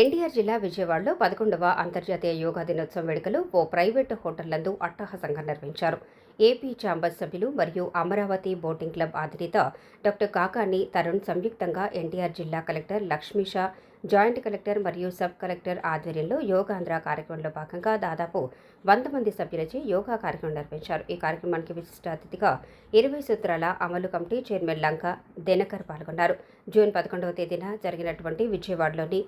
ఎన్టీఆర్ జిల్లా విజయవాడలో పదకొండవ అంతర్జాతీయ యోగా దినోత్సవం వేడుకలు ఓ ప్రైవేటు హోటల్ నందు అట్టహాసంగా నిర్వహించారు. ఏపీ ఛాంబర్ సభ్యులు మరియు అమరావతి బోటింగ్ క్లబ్ అధినేత డాక్టర్ కాకాని తరుణ్ సంయుక్తంగా ఎన్టీఆర్ జిల్లా కలెక్టర్ లక్ష్మీషా జాయింట్ కలెక్టర్ మరియు సబ్ కలెక్టర్ ఆధ్వర్యంలో యోగాంధ్ర కార్యక్రమంలో భాగంగా దాదాపు వంద మంది సభ్యులచే యోగా కార్యక్రమం నిర్వహించారు. ఈ కార్యక్రమానికి విశిష్ట అతిథిగా ఇరవై సూత్రాల అమలు కమిటీ చైర్మన్ లంక దినకర్ పాల్గొన్నారు. జూన్ పదకొండవ తేదీన జరిగినటువంటి విజయవాడలోని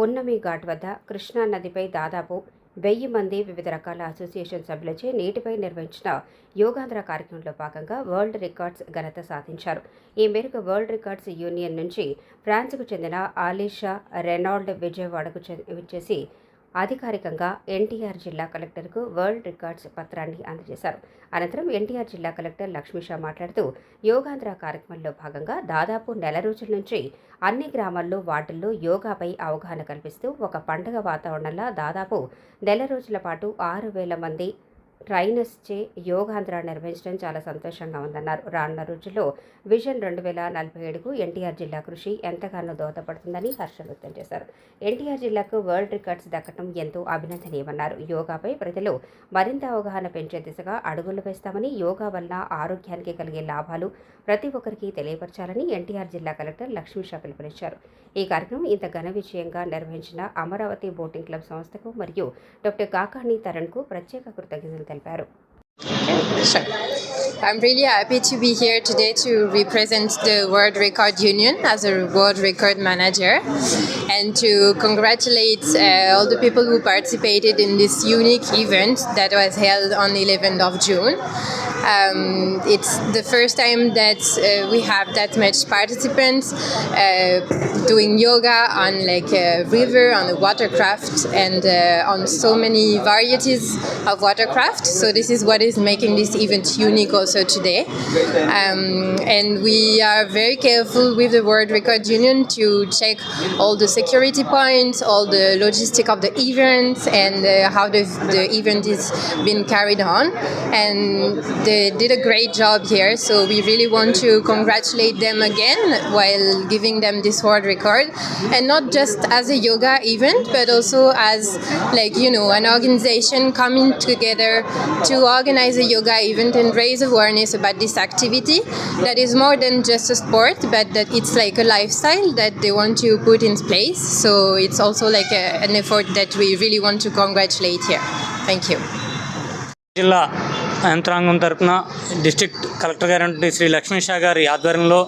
పున్నమి ఘాట్ వద్ద కృష్ణా నదిపై దాదాపు వెయ్యి మంది వివిధ రకాల అసోసియేషన్ సభ్యులచే నీటిపై నిర్వహించిన యోగాంధ్ర కార్యక్రమంలో భాగంగా వరల్డ్ రికార్డ్స్ ఘనత సాధించారు. ఈ మేరకు వరల్డ్ రికార్డ్స్ యూనియన్ నుంచి ఫ్రాన్స్కు చెందిన ఆలిషా రెనాల్డ్ విజయవాడకు చేసి అధికారికంగా ఎన్టీఆర్ జిల్లా కలెక్టర్కు వరల్డ్ రికార్డ్స్ పత్రాన్ని అందజేశారు. అనంతరం ఎన్టీఆర్ జిల్లా కలెక్టర్ లక్ష్మీషా మాట్లాడుతూ యోగాంధ్ర కార్యక్రమంలో భాగంగా దాదాపు నెల రోజుల నుంచి అన్ని గ్రామాల్లో వార్డుల్లో యోగాపై అవగాహన కల్పిస్తూ ఒక పండగ వాతావరణంలో దాదాపు నెల రోజుల పాటు ఆరు వేల మంది ట్రైనర్స్చే యోగాంధ్ర నిర్వహించడం చాలా సంతోషంగా ఉందన్నారు. రానున్న రోజుల్లో విజన్ రెండు వేల నలభై ఏడుకు ఎన్టీఆర్ జిల్లా కృషి ఎంతగానో దోహదపడుతుందని హర్షం వ్యక్తం చేశారు. ఎన్టీఆర్ జిల్లాకు వరల్డ్ రికార్డ్స్ దక్కడం ఎంతో అభినందనీయమన్నారు. యోగాపై ప్రజలు మరింత అవగాహన పెంచే దిశగా అడుగులు వేస్తామని యోగా వల్ల ఆరోగ్యానికి కలిగే లాభాలు ప్రతి ఒక్కరికి తెలియపరచాలని ఎన్టీఆర్ జిల్లా కలెక్టర్ లక్ష్మీషా పిలుపునిచ్చారు. ఈ కార్యక్రమం ఇంత ఘన విజయంగా నిర్వహించిన అమరావతి బోటింగ్ క్లబ్ సంస్థకు మరియు డాక్టర్ కాకాణి తరణ్కు ప్రత్యేక కృతజ్ఞతలు తెలిపారు Sure. I'm really happy to be here today to represent the World Record Union as a World Record Manager and to congratulate uh, all the people who participated in this unique event that was held on 11th of June. Um, it's the first time that uh, we have that much participants uh, doing yoga on like a river, on a watercraft, and uh, on so many varieties of watercraft. So this is what is making this event unique also today. Um, and we are very careful with the World Record Union to check all the security points, all the logistic of the event, and uh, how the, the event is being carried on. And they did a great job here. So we really want to congratulate them again while giving them this world record, and not just as a yoga event, but also as like you know an organization coming together to organize a yoga event and raise awareness about this activity that is more than just a sport, but that it's like a lifestyle that they want to put in place. So it's also like a, an effort that we really want to congratulate here. Thank you. జిల్లా యంత్రాంగం తరపున district collector గారి శ్రీ లక్ష్మీ షా గారి ఆధ్వర్యంలో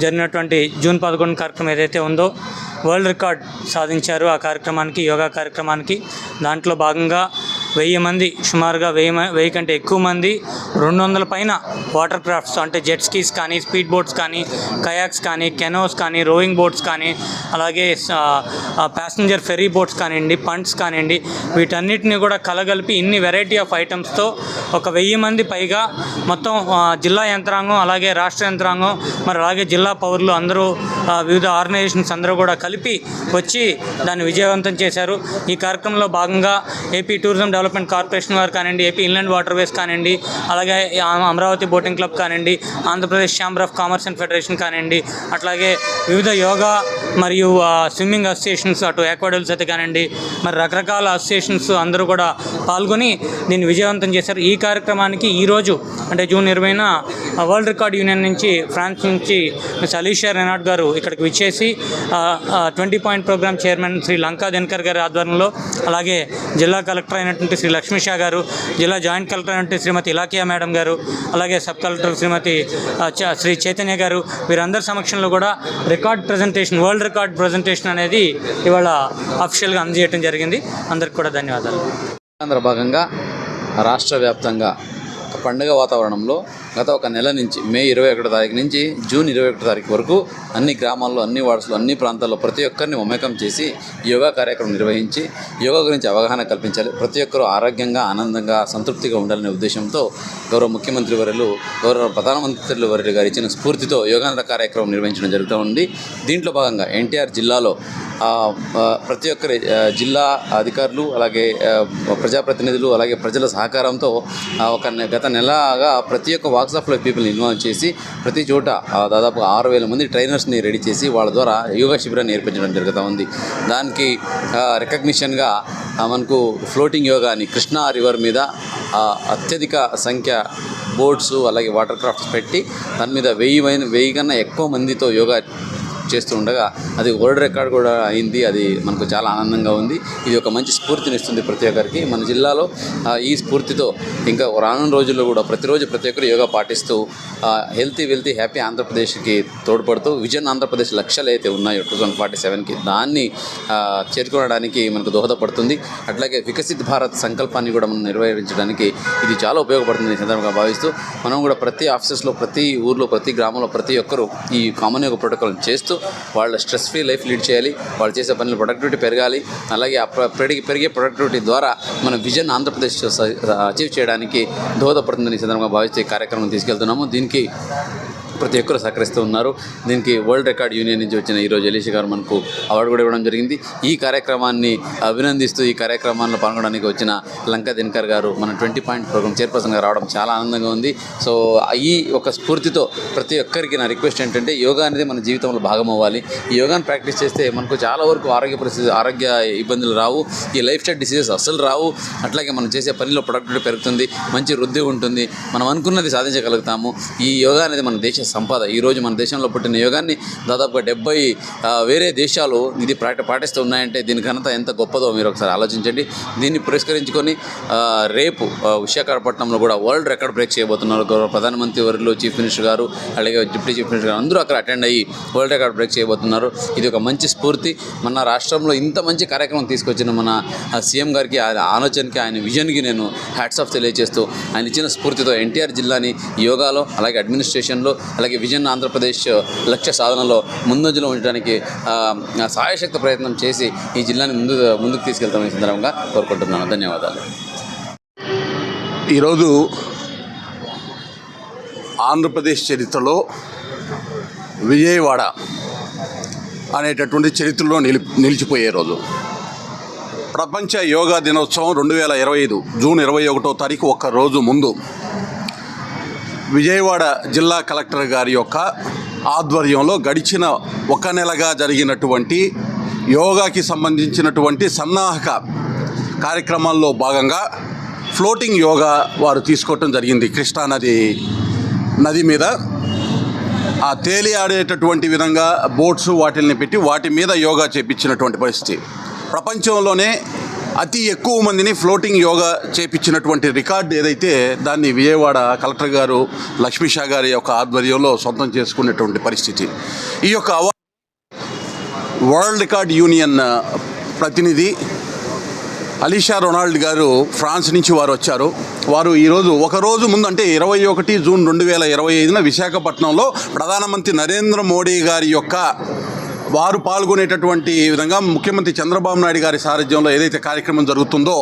జరిగినటువంటి June పదకొండు కార్యక్రమం ఏదైతే ఉందో వరల్డ్ రికార్డ్ సాధించారు ఆ కార్యక్రమానికి యోగా కార్యక్రమానికి. దాంట్లో భాగంగా వెయ్యి మంది సుమారుగా వెయ్యి మ- వెయ్యి కంటే ఎక్కువ మంది రెండు వందల పైన వాటర్ క్రాఫ్ట్స్ అంటే జెట్ స్కీస్ కానీ స్పీడ్ బోట్స్ కానీ కయాక్స్ కానీ కెనోస్ కానీ రోయింగ్ బోట్స్ కానీ అలాగే ప్యాసింజర్ ఫెరీ బోట్స్ కానివ్వండి పంట్స్ కానివ్వండి వీటన్నిటిని కూడా కలగలిపి ఇన్ని వెరైటీ ఆఫ్ ఐటమ్స్తో ఒక వెయ్యి మంది పైగా మొత్తం జిల్లా యంత్రాంగం అలాగే రాష్ట్ర యంత్రాంగం మరి అలాగే జిల్లా పౌరులు అందరూ వివిధ ఆర్గనైజేషన్స్ అందరూ కూడా కలిపి వచ్చి దాన్ని విజయవంతం చేశారు. ఈ కార్యక్రమంలో భాగంగా AP tourism develop development corporation వారు కానివ్వండి ఏపీ ఇన్లాండ్ వాటర్వేస్ కానివ్వండి అలాగే అమరావతి బోటింగ్ క్లబ్ కానివ్వండి Andhra Pradesh chamber of commerce and federation కానివ్వండి అట్లాగే వివిధ యోగా మరియు స్విమ్మింగ్ అసోసియేషన్స్ అటు యాక్వాడల్స్ అయితే కానివ్వండి మరి రకరకాల అసోసియేషన్స్ అందరూ కూడా పాల్గొని దీన్ని విజయవంతం చేశారు. ఈ కార్యక్రమానికి ఈరోజు అంటే జూన్ ఇరవైన వరల్డ్ రికార్డ్ యూనియన్ నుంచి ఫ్రాన్స్ నుంచి మిస్ అలీషా గారు ఇక్కడికి విచ్చేసి twenty point programme chairman Shri Lanka Dinakar గారి ఆధ్వర్యంలో అలాగే జిల్లా కలెక్టర్ అయినటువంటి శ్రీ లక్ష్మీ షా గారు జిల్లా జాయింట్ కలెక్టర్ అయినటువంటి శ్రీమతి ఇలాకియా మేడం గారు అలాగే సబ్ కలెక్టర్ శ్రీమతి చ- శ్రీ చైతన్య గారు వీరందరి సమక్షంలో కూడా record presentation world record presentation అనేది ఇవాళ అఫీషియల్గా అందజేయడం జరిగింది. అందరికి కూడా ధన్యవాదాలు. భాగంగా రాష్ట్ర వ్యాప్తంగా పండుగ వాతావరణంలో గత ఒక నెల నుంచి మే ఇరవై ఒకటో తారీఖు నుంచి జూన్ ఇరవై ఒకటో తారీఖు వరకు అన్ని గ్రామాల్లో అన్ని వార్డ్స్లో అన్ని ప్రాంతాల్లో ప్రతి ఒక్కరిని మమేకం చేసి యోగా కార్యక్రమం నిర్వహించి యోగా గురించి అవగాహన కల్పించాలి. ప్రతి ఒక్కరూ ఆరోగ్యంగా ఆనందంగా సంతృప్తిగా ఉండాలనే ఉద్దేశంతో గౌరవ ముఖ్యమంత్రి వర్యులు గౌరవ ప్రధానమంత్రి వర్యులు గారు ఇచ్చిన స్ఫూర్తితో యోగాంధ్ర కార్యక్రమం నిర్వహించడం జరుగుతూ ఉంది. దీంట్లో భాగంగా ఎన్టీఆర్ జిల్లాలో ప్రతి ఒక్కరి జిల్లా అధికారులు అలాగే ప్రజాప్రతినిధులు అలాగే ప్రజల సహకారంతో ఒక నె- గత నెలగా ప్రతి ఒక్క వాక్స్ ఆఫ్ పీపుల్ని ఇన్వాల్వ్ చేసి ప్రతి చోట దాదాపు ఆరు వేల మంది ట్రైనర్స్ని రెడీ చేసి వాళ్ళ ద్వారా యోగా శిబిరాన్ని నేర్పించడం జరుగుతూ ఉంది. దానికి రికగ్నిషన్గా మనకు ఫ్లోటింగ్ యోగా అని కృష్ణా రివర్ మీద అత్యధిక సంఖ్య బోట్స్ అలాగే వాటర్ క్రాఫ్ట్స్ పెట్టి దాని మీద వెయ్యి వెయ్యి కన్నా ఎక్కువ మందితో యోగా చేస్తూ ఉండగా అది వరల్డ్ రికార్డ్ కూడా అయింది. అది మనకు చాలా ఆనందంగా ఉంది. ఇది ఒక మంచి స్ఫూర్తినిస్తుంది ప్రతి ఒక్కరికి. మన జిల్లాలో ఈ స్ఫూర్తితో ఇంకా రానున్న రోజుల్లో కూడా ప్రతిరోజు ప్రతి ఒక్కరు యోగా పాటిస్తూ హెల్తీ వెల్తీ హ్యాపీ ఆంధ్రప్రదేశ్కి తోడ్పడుతూ విజన్ ఆంధ్రప్రదేశ్ లక్ష్యాలు అయితే ఉన్నాయో టూ థౌసండ్ ఫార్టీ సెవెన్కి దాన్ని చేరుకోవడానికి మనకు దోహదపడుతుంది. అట్లాగే వికసిత్ భారత్ సంకల్పాన్ని కూడా మనం నిర్వహించడానికి ఇది చాలా ఉపయోగపడుతుంది సందర్భంగా భావిస్తూ మనం కూడా ప్రతి ఆఫీసెస్లో ప్రతి ఊర్లో ప్రతి గ్రామంలో ప్రతి ఒక్కరూ ఈ కామన్ యోగ ప్రోటోకాల్ చేస్తూ వాళ్ళ స్ట్రెస్ ఫ్రీ లైఫ్ లీడ్ చేయాలి. వాళ్ళు చేసే పనులు ప్రొడక్టివిటీ పెరగాలి. అలాగే ఆ పెరిగి పెరిగే ప్రొడక్టివిటీ ద్వారా మన విజన్ ఆంధ్రప్రదేశ్ అచీవ్ చేయడానికి దోహదపడుతుందని సందర్భంగా భావిస్తే కార్యక్రమం తీసుకెళ్తున్నాము. దీనికి ప్రతి ఒక్కరు సహకరిస్తూ ఉన్నారు. దీనికి వరల్డ్ రికార్డ్ యూనియన్ నుంచి వచ్చిన ఈరోజు ఎలీష్ గారు మనకు అవార్డు కూడా ఇవ్వడం జరిగింది. ఈ కార్యక్రమాన్ని అభినందిస్తూ ఈ కార్యక్రమాల్లో పాల్గొనడానికి వచ్చిన లంక దినకర్ గారు మన ట్వంటీ పాయింట్ ప్రోగ్రామ్ చైర్పర్సన్గా రావడం చాలా ఆనందంగా ఉంది. సో ఈ ఒక స్ఫూర్తితో ప్రతి ఒక్కరికి నా రిక్వెస్ట్ ఏంటంటే యోగా అనేది మన జీవితంలో భాగం అవ్వాలి. ఈ యోగాని ప్రాక్టీస్ చేస్తే మనకు చాలా వరకు ఆరోగ్య పరిస్థితి ఆరోగ్య ఇబ్బందులు రావు. ఈ లైఫ్ స్టైల్ డిసీజెస్ అస్సలు రావు. అట్లాగే మనం చేసే పనిలో ప్రొడక్టివిటీ పెరుగుతుంది మంచి వృద్ధి ఉంటుంది. మనం అనుకున్నది సాధించగలుగుతాము. ఈ యోగా అనేది మన దేశ సంపద ఈరోజు మన దేశంలో పుట్టిన యోగాన్ని దాదాపుగా డెబ్బై వేరే దేశాలు ఇది పాట పాటిస్తూ ఉన్నాయంటే దీని ఘనత ఎంత గొప్పదో మీరు ఒకసారి ఆలోచించండి. దీన్ని పురస్కరించుకొని రేపు విశాఖపట్నంలో కూడా వరల్డ్ రికార్డ్ బ్రేక్ చేయబోతున్నారు. గౌరవ ప్రధానమంత్రి వర్లు చీఫ్ మినిస్టర్ గారు అలాగే డిప్యూటీ చీఫ్ మినిస్టర్ గారు అందరూ అక్కడ అటెండ్ అయ్యి వరల్డ్ రికార్డ్ బ్రేక్ చేయబోతున్నారు. ఇది ఒక మంచి స్ఫూర్తి. మన రాష్ట్రంలో ఇంత మంచి కార్యక్రమం తీసుకొచ్చిన మన సీఎం గారికి ఆయన ఆలోచనకి ఆయన విజన్కి నేను హ్యాట్స్ ఆఫ్ తెలియజేస్తూ ఆయన ఇచ్చిన స్ఫూర్తితో ఎన్టీఆర్ జిల్లాని యోగాలో అలాగే అడ్మినిస్ట్రేషన్లో అలాగే విజన్ ఆంధ్రప్రదేశ్ లక్ష్య సాధనలో ముందంజలో ఉంచడానికి సాయశక్త సాయశక్తి ప్రయత్నం చేసి ఈ జిల్లాని ముందు ముందుకు తీసుకెళ్తామని సందర్భంగా కోరుకుంటున్నాను. ధన్యవాదాలు. ఈరోజు ఆంధ్రప్రదేశ్ చరిత్రలో విజయవాడ అనేటటువంటి చరిత్రలో నిలి నిలిచిపోయే రోజు. ప్రపంచ యోగా దినోత్సవం రెండు వేల ఇరవై ఐదు జూన్ ఇరవై ఒకటో తారీఖు ఒక్క రోజు ముందు విజయవాడ జిల్లా కలెక్టర్ గారి యొక్క ఆధ్వర్యంలో గడిచిన ఒక నెలగా జరిగినటువంటి యోగాకి సంబంధించినటువంటి సన్నాహక కార్యక్రమాల్లో భాగంగా ఫ్లోటింగ్ యోగా వారు తీసుకోవటం జరిగింది. కృష్ణానది నది మీద. ఆ తేలి ఆడేటటువంటి విధంగా బోట్స్ వాటిల్ని పెట్టి వాటి మీద యోగా చేపించినటువంటి పరిస్థితి. ప్రపంచంలోనే అతి ఎక్కువ మందిని ఫ్లోటింగ్ యోగా చేపించినటువంటి రికార్డు ఏదైతే దాన్ని విజయవాడ కలెక్టర్ గారు లక్ష్మీషా గారి యొక్క ఆధ్వర్యంలో సొంతం చేసుకునేటువంటి పరిస్థితి. ఈ యొక్క వరల్డ్ రికార్డ్ యూనియన్ ప్రతినిధి అలీషా రొనాల్డ్ గారు ఫ్రాన్స్ నుంచి వారు వచ్చారు. వారు ఈరోజు ఒక రోజు ముందు అంటే ఇరవై ఒకటి జూన్ రెండు వేల ఇరవై ఐదున విశాఖపట్నంలో ప్రధానమంత్రి నరేంద్ర మోడీ గారి యొక్క వారు పాల్గొనేటటువంటి విధంగా ముఖ్యమంత్రి చంద్రబాబు నాయుడు గారి సారథ్యంలో ఏదైతే కార్యక్రమం జరుగుతుందో